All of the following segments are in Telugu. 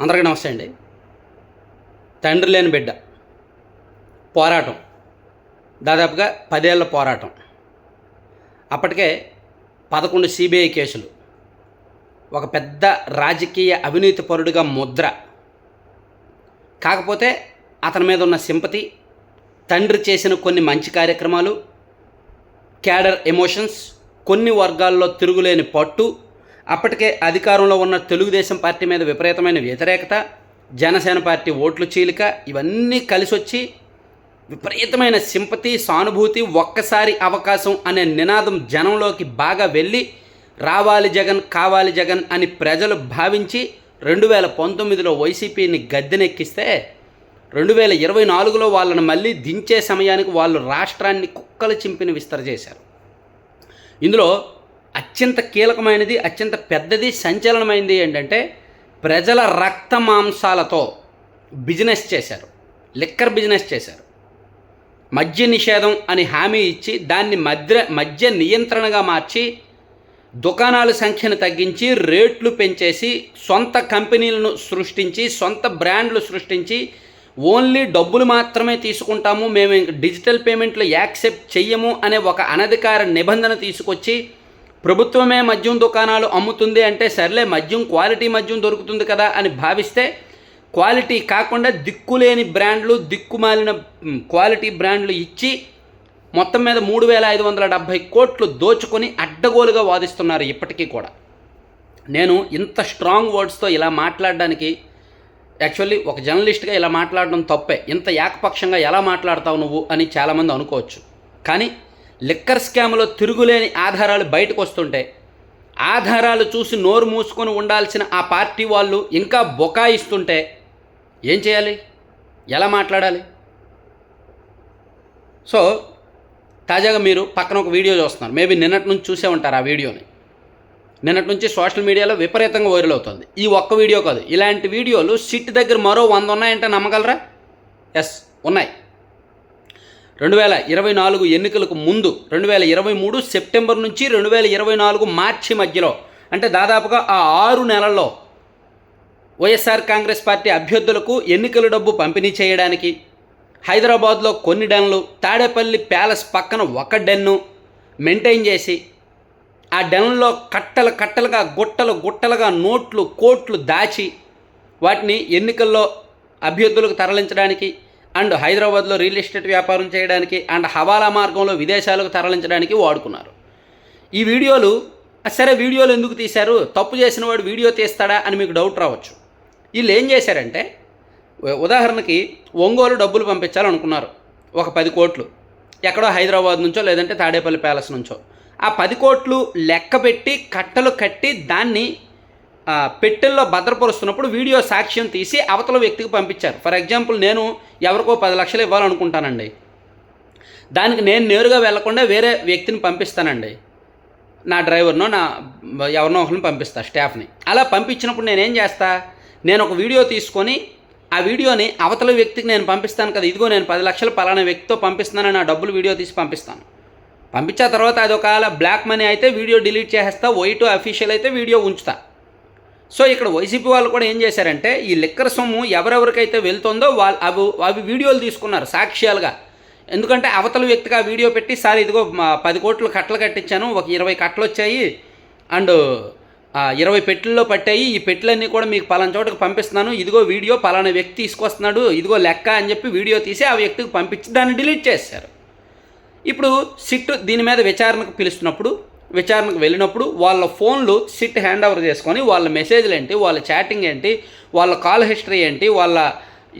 అందరికీ నమస్తే అండి. తండ్రి లేని బిడ్డ. పోరాటం. దాదాపుగా పదేళ్ళ పోరాటం. అప్పటికే పదకొండు సిబిఐ కేసులు. ఒక పెద్ద రాజకీయ అవినీతి పరుడుగా ముద్ర. కాకపోతే అతని మీద ఉన్న సింపతి తండ్రి చేసిన కొన్ని మంచి కార్యక్రమాలు క్యాడర్ ఎమోషన్స్ కొన్ని వర్గాల్లో తిరుగులేని పట్టు అప్పటికే అధికారంలో ఉన్న తెలుగుదేశం పార్టీ మీద విపరీతమైన వ్యతిరేకత జనసేన పార్టీ ఓట్లు చీలిక ఇవన్నీ కలిసి వచ్చి విపరీతమైన సింపతి సానుభూతి ఒక్కసారి అవకాశం అనే నినాదం జనంలోకి బాగా వెళ్ళి రావాలి జగన్ కావాలి జగన్ అని ప్రజలు భావించి రెండు వేల పంతొమ్మిదిలో వైసీపీని గద్దెనెక్కిస్తే రెండు వేల ఇరవై నాలుగులో వాళ్ళని మళ్ళీ దించే సమయానికి వాళ్ళు రాష్ట్రాన్ని కుక్కలు చింపిన విస్తర చేశారు. ఇందులో అత్యంత కీలకమైనది అత్యంత పెద్దది సంచలనమైనది ఏంటంటే ప్రజల రక్త మాంసాలతో బిజినెస్ చేశారు. లిక్కర్ బిజినెస్ చేశారు. మద్య నిషేధం అని హామీ ఇచ్చి దాన్ని మద్య మద్య నియంత్రణగా మార్చి దుకాణాల సంఖ్యను తగ్గించి రేట్లు పెంచేసి సొంత కంపెనీలను సృష్టించి సొంత బ్రాండ్లు సృష్టించి ఓన్లీ డబ్బులు మాత్రమే తీసుకుంటాము మేము డిజిటల్ పేమెంట్లు యాక్సెప్ట్ చెయ్యము అనే ఒక అనధికార నిబంధన తీసుకొచ్చి ప్రభుత్వమే మద్యం దుకాణాలు అమ్ముతుంది అంటే సర్లే మద్యం క్వాలిటీ మద్యం దొరుకుతుంది కదా అని భావిస్తే క్వాలిటీ కాకుండా దిక్కులేని బ్రాండ్లు దిక్కుమాలిన క్వాలిటీ బ్రాండ్లు ఇచ్చి మొత్తం మీద మూడు వేల ఐదు వందల డెబ్భై కోట్లు దోచుకొని అడ్డగోలుగా వాదిస్తున్నారు ఇప్పటికీ కూడా. నేను ఇంత స్ట్రాంగ్ వర్డ్స్తో ఇలా మాట్లాడడానికి యాక్చువల్లీ ఒక జర్నలిస్ట్గా ఇలా మాట్లాడడం తప్పే. ఇంత ఏకపక్షంగా ఎలా మాట్లాడతావు నువ్వు అని చాలామంది అనుకోవచ్చు. కానీ లిక్కర్ స్కామ్లో తిరుగులేని ఆధారాలు బయటకు వస్తుంటాయి. ఆధారాలు చూసి నోరు మూసుకొని ఉండాల్సిన ఆ పార్టీ వాళ్ళు ఇంకా బొకాయిస్తుంటే ఏం చేయాలి? ఎలా మాట్లాడాలి? సో తాజాగా మీరు పక్కన ఒక వీడియో చూస్తున్నారు. మేబీ నిన్నటి నుంచి చూసే ఉంటారు ఆ వీడియోని. నిన్నటి నుంచి సోషల్ మీడియాలో విపరీతంగా వైరల్ అవుతుంది. ఈ ఒక్క వీడియో కాదు ఇలాంటి వీడియోలు సిట్ దగ్గర మరో వంద ఉన్నాయంటే నమ్మగలరా? ఎస్ ఉన్నాయి. రెండు వేల ఇరవై నాలుగు ఎన్నికలకు ముందు రెండు వేల ఇరవై మూడు సెప్టెంబర్ నుంచి రెండు వేల ఇరవై నాలుగు మార్చి మధ్యలో అంటే దాదాపుగా ఆ ఆరు నెలల్లో వైఎస్ఆర్ కాంగ్రెస్ పార్టీ అభ్యర్థులకు ఎన్నికల డబ్బు పంపిణీ చేయడానికి హైదరాబాద్లో కొన్ని డెన్లు తాడేపల్లి ప్యాలెస్ పక్కన ఒక డెన్ను మెయింటైన్ చేసి ఆ డెన్లో కట్టలు కట్టలుగా గుట్టలు గుట్టలుగా నోట్లు కోట్లు దాచి వాటిని ఎన్నికల్లో అభ్యర్థులకు తరలించడానికి అండ్ హైదరాబాద్లో రియల్ ఎస్టేట్ వ్యాపారం చేయడానికి అండ్ హవాలా మార్గంలో విదేశాలకు తరలించడానికి వాడుకున్నారు. ఈ వీడియోలు సరే వీడియోలు ఎందుకు తీశారు? తప్పు చేసిన వాడు వీడియో తీస్తాడా అని మీకు డౌట్ రావచ్చు. వీళ్ళు ఏం చేశారంటే ఉదాహరణకి ఒంగోలు డబ్బులు పంపించాలనుకున్నారు ఒక పది కోట్లు. ఎక్కడో హైదరాబాద్ నుంచో లేదంటే తాడేపల్లి ప్యాలెస్ నుంచో. ఆ పది కోట్లు లెక్క పెట్టి కట్టలు కట్టి దాన్ని పెట్టెల్లో భద్రపరుస్తున్నప్పుడు వీడియో సాక్ష్యం తీసి అవతల వ్యక్తికి పంపించారు. ఫర్ ఎగ్జాంపుల్ నేను ఎవరికో పది లక్షలు ఇవ్వాలనుకుంటానండి. దానికి నేను నేరుగా వెళ్ళకుండా వేరే వ్యక్తిని పంపిస్తానండి. నా డ్రైవర్నో నా ఎవరినో ఒకరిని పంపిస్తా స్టాఫ్ని. అలా పంపించినప్పుడు నేనేం చేస్తా? నేను ఒక వీడియో తీసుకొని ఆ వీడియోని అవతల వ్యక్తికి నేను పంపిస్తాను కదా ఇదిగో నేను పది లక్షలు పలానా వ్యక్తితో పంపిస్తానని నా డబ్బులు వీడియో తీసి పంపిస్తాను. పంపించిన తర్వాత అది ఒకవేళ బ్లాక్ మనీ అయితే వీడియో డిలీట్ చేసేస్తా వైట్ అఫీషియల్ అయితే వీడియో ఉంచుతా. సో ఇక్కడ వైసీపీ వాళ్ళు కూడా ఏం చేశారంటే ఈ లిక్కర్ సొమ్ము ఎవరెవరికైతే వెళ్తుందో వాళ్ళు అవి అవి వీడియోలు తీసుకున్నారు సాక్ష్యాలుగా. ఎందుకంటే అవతల వ్యక్తిగా వీడియో పెట్టి సార్ ఇదిగో మా పది కోట్లు కట్టలు కట్టించాను ఒక ఇరవై కట్టలు వచ్చాయి అండ్ ఇరవై పెట్టెల్లో పట్టాయి ఈ పెట్టెలన్నీ కూడా మీకు పలానా చోటకు పంపిస్తున్నాను ఇదిగో వీడియో పలానా వ్యక్తి తీసుకొస్తున్నాడు ఇదిగో లెక్క అని చెప్పి వీడియో తీసి ఆ వ్యక్తికి పంపించి దాన్ని డిలీట్ చేశారు. ఇప్పుడు సిట్ దీని మీద విచారణకు పిలుస్తున్నప్పుడు విచారణకు వెళ్ళినప్పుడు వాళ్ళ ఫోన్లు సిట్ హ్యాండ్ ఓవర్ చేసుకొని వాళ్ళ మెసేజ్లు ఏంటి వాళ్ళ చాటింగ్ ఏంటి వాళ్ళ కాల్ హిస్టరీ ఏంటి వాళ్ళ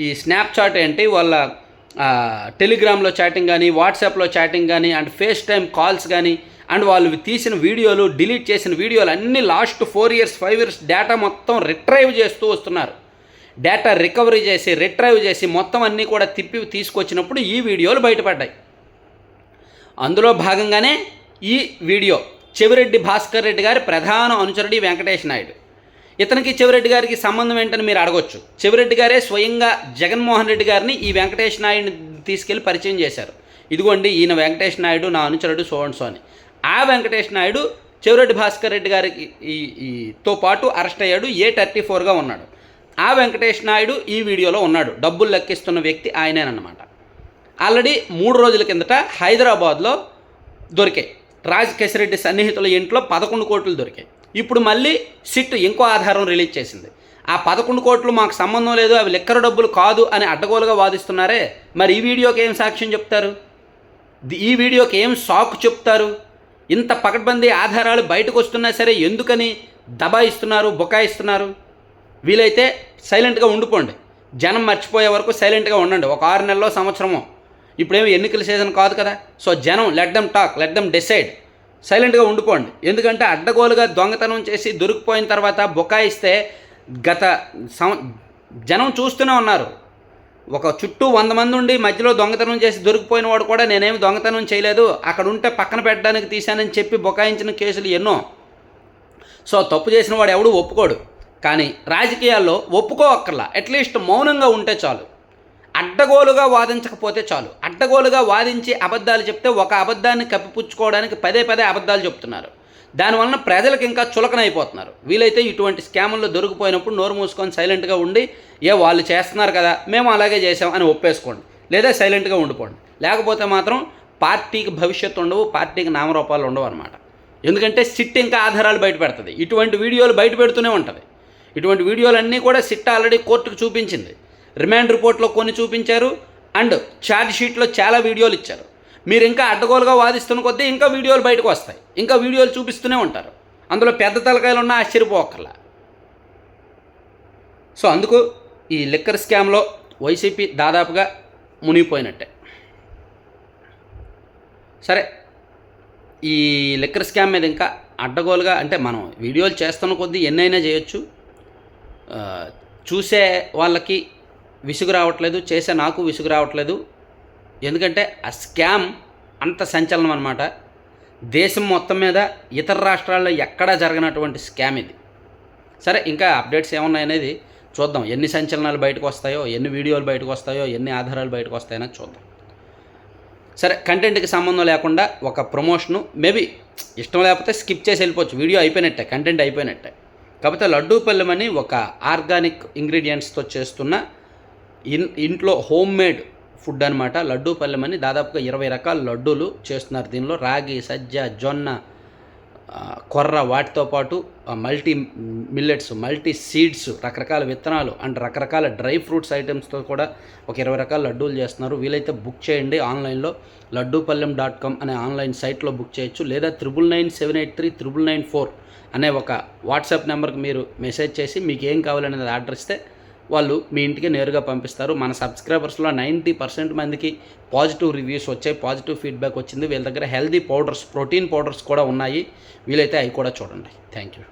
ఈ స్నాప్చాట్ ఏంటి వాళ్ళ టెలిగ్రామ్లో చాటింగ్ కానీ వాట్సాప్లో చాటింగ్ కానీ అండ్ ఫేస్ టైం కాల్స్ కానీ అండ్ వాళ్ళు తీసిన వీడియోలు డిలీట్ చేసిన వీడియోలు అన్నీ last four years five years data మొత్తం రిట్రైవ్ చేస్తూ వస్తున్నారు. డేటా రికవరీ చేసి రిట్రైవ్ చేసి మొత్తం అన్నీ కూడా తిప్పి తీసుకొచ్చినప్పుడు ఈ వీడియోలు బయటపడ్డాయి. అందులో భాగంగానే ఈ వీడియో చెవిరెడ్డి భాస్కర్ రెడ్డి గారి ప్రధాన అనుచరుడి వెంకటేష్ నాయుడు. ఇతనికి చెవిరెడ్డి గారికి సంబంధం ఏంటని మీరు అడగొచ్చు. చెవిరెడ్డి గారే స్వయంగా జగన్మోహన్ రెడ్డి గారిని ఈ వెంకటేష్ నాయుడిని తీసుకెళ్ళి పరిచయం చేశారు. ఇదిగోండి ఈయన వెంకటేష్ నాయుడు నా అనుచరుడు సో అండ్ సో అని. ఆ వెంకటేష్ నాయుడు చెవిరెడ్డి భాస్కర్ రెడ్డి గారికి ఈ ఈ- తో పాటు అరెస్ట్ అయ్యాడు. ఏ థర్టీ ఫోర్గా ఉన్నాడు. ఆ వెంకటేష్ నాయుడు ఈ వీడియోలో ఉన్నాడు. డబ్బులు లెక్కిస్తున్న వ్యక్తి ఆయనేనమాట ఆల్రెడీ మూడు రోజుల కిందట హైదరాబాద్లో దొరికాయి. రాజ్ సన్నిహితుల ఇంట్లో పదకొండు కోట్లు దొరికాయి. ఇప్పుడు మళ్ళీ సిట్ ఇంకో ఆధారం రిలీజ్ చేసింది. ఆ పదకొండు కోట్లు మాకు సంబంధం లేదు అవి లెక్కర డబ్బులు కాదు అని అడ్డగోలుగా వాదిస్తున్నారే. మరి ఈ వీడియోకి ఏం సాక్ష్యం చెప్తారు? ఈ వీడియోకి ఏం సాకు చెప్తారు? ఇంత పకడ్బందీ ఆధారాలు బయటకు వస్తున్నా సరే ఎందుకని దబాయిస్తున్నారు బుకాయిస్తున్నారు వీలైతే సైలెంట్గా ఉండిపోండి. జనం మర్చిపోయే వరకు సైలెంట్గా ఉండండి. ఒక ఆరు నెలలో సంవత్సరమో. ఇప్పుడేమి ఎన్నికల సీజన్ కాదు కదా. సో జనం let them talk let them decide సైలెంట్గా ఉండిపోండి. ఎందుకంటే అడ్డగోలుగా దొంగతనం చేసి దొరికిపోయిన తర్వాత బుకాయిస్తే గత సం జనం చూస్తూనే ఉన్నారు. ఒక చుట్టూ వంద మంది ఉండి మధ్యలో దొంగతనం చేసి దొరికిపోయిన వాడు కూడా నేనేమి దొంగతనం చేయలేదు. అక్కడ ఉంటే పక్కన పెట్టడానికి తీశానని చెప్పి బొకాయించిన కేసులు ఎన్నో. సో తప్పు చేసిన వాడు ఎవడు ఒప్పుకోడు. కానీ రాజకీయాల్లో ఒప్పుకోవక్కర్లా అట్లీస్ట్ మౌనంగా ఉంటే చాలు. అడ్డగోలుగా వాదించకపోతే చాలు. అడ్డగోలుగా వాదించి అబద్ధాలు చెప్తే ఒక అబద్ధాన్ని కప్పిపుచ్చుకోవడానికి పదే పదే అబద్ధాలు చెప్తున్నారు. దానివలన ప్రజలకు ఇంకా చులకనైపోతున్నారు. వీలైతే ఇటువంటి స్కాముల్లో దొరికిపోయినప్పుడు నోరు మూసుకొని సైలెంట్గా ఉండి ఏ వాళ్ళు చేస్తున్నారు కదా మేము అలాగే చేసాం అని ఒప్పేసుకోండి. లేదా సైలెంట్గా ఉండిపోండి. లేకపోతే మాత్రం పార్టీకి భవిష్యత్తు ఉండవు పార్టీకి నామరూపాలు ఉండవు అనమాట ఎందుకంటే సిట్ ఇంకా ఆధారాలు బయట పెడుతుంది. ఇటువంటి వీడియోలు బయట పెడుతూనే ఉంటుంది. ఇటువంటి వీడియోలన్నీ కూడా సిట్ ఆల్రెడీ కోర్టుకు చూపించింది. రిమాండ్ రిపోర్ట్లో కొన్ని చూపించారు అండ్ ఛార్జ్ షీట్లో చాలా వీడియోలు ఇచ్చారు. మీరు ఇంకా అడ్డగోలుగా వాదిస్తున్న కొద్దీ ఇంకా వీడియోలు బయటకు వస్తాయి. ఇంకా వీడియోలు చూపిస్తూనే ఉంటారు. అందులో పెద్ద తలకాయలు ఉన్నా ఆశ్చర్యపోకర్లా. సో అందుకు ఈ లిక్కర్ స్కామ్లో వైసీపీ దాదాపుగా మునిగిపోయినట్టే. సరే ఈ లిక్కర్ స్కామ్ మీద ఇంకా అడ్డగోలుగా అంటే మనం వీడియోలు చేస్తున్న కొద్దీ ఎన్నైనా చేయొచ్చు. చూసే వాళ్ళకి విసుగు రావట్లేదు చేసే నాకు విసుగు రావట్లేదు. ఎందుకంటే ఆ స్కామ్ అంత సంచలనం అనమాట దేశం మొత్తం మీద ఇతర రాష్ట్రాల్లో ఎక్కడా జరగనటువంటి స్కామ్ ఇది. సరే ఇంకా అప్డేట్స్ ఏమున్నాయనేది చూద్దాం. ఎన్ని సంచలనాలు బయటకు వస్తాయో ఎన్ని వీడియోలు బయటకు వస్తాయో ఎన్ని ఆధారాలు బయటకు వస్తాయో చూద్దాం. సరే కంటెంట్కి సంబంధం లేకుండా ఒక ప్రమోషను మేబీ ఇష్టం లేకపోతే స్కిప్ చేసి వెళ్ళిపోవచ్చు. వీడియో అయిపోయినట్టే కంటెంట్ అయిపోయినట్టే. కాకపోతే లడ్డూ పల్లెమని అని ఒక ఆర్గానిక్ ఇంగ్రీడియంట్స్తో చేస్తున్న ఇన్ ఇంట్లో హోమ్ మేడ్ ఫుడ్ అనమాట లడ్డూ పల్లెం అని దాదాపుగా ఇరవై రకాల లడ్డూలు చేస్తున్నారు దీనిలో. రాగి సజ్జ జొన్న కొర్ర వాటితో పాటు మల్టీ మిల్లెట్స్ మల్టీ సీడ్స్ రకరకాల విత్తనాలు అండ్ రకరకాల డ్రై ఫ్రూట్స్ ఐటమ్స్తో కూడా ఒక ఇరవై రకాల లడ్డూలు చేస్తున్నారు. వీలైతే బుక్ చేయండి ఆన్లైన్లో. లడ్డూపల్లెం డాట్ కామ్ అనే ఆన్లైన్ సైట్లో బుక్ చేయొచ్చు. లేదా triple nine seven eight three triple nine four అనే ఒక వాట్సాప్ నెంబర్కి మీరు మెసేజ్ చేసి మీకు ఏం కావాలనేది ఆర్డర్ ఇస్తే వాళ్ళు మీ ఇంటికి నేరుగా పంపిస్తారు. మన సబ్స్క్రైబర్స్లో నైంటీ పర్సెంట్ మందికి పాజిటివ్ రివ్యూస్ వచ్చాయి. పాజిటివ్ ఫీడ్బ్యాక్ వచ్చింది. వీళ్ళ దగ్గర హెల్దీ పౌడర్స్ ప్రోటీన్ పౌడర్స్ కూడా ఉన్నాయి. వీలైతే అవి కూడా చూడండి. Thank you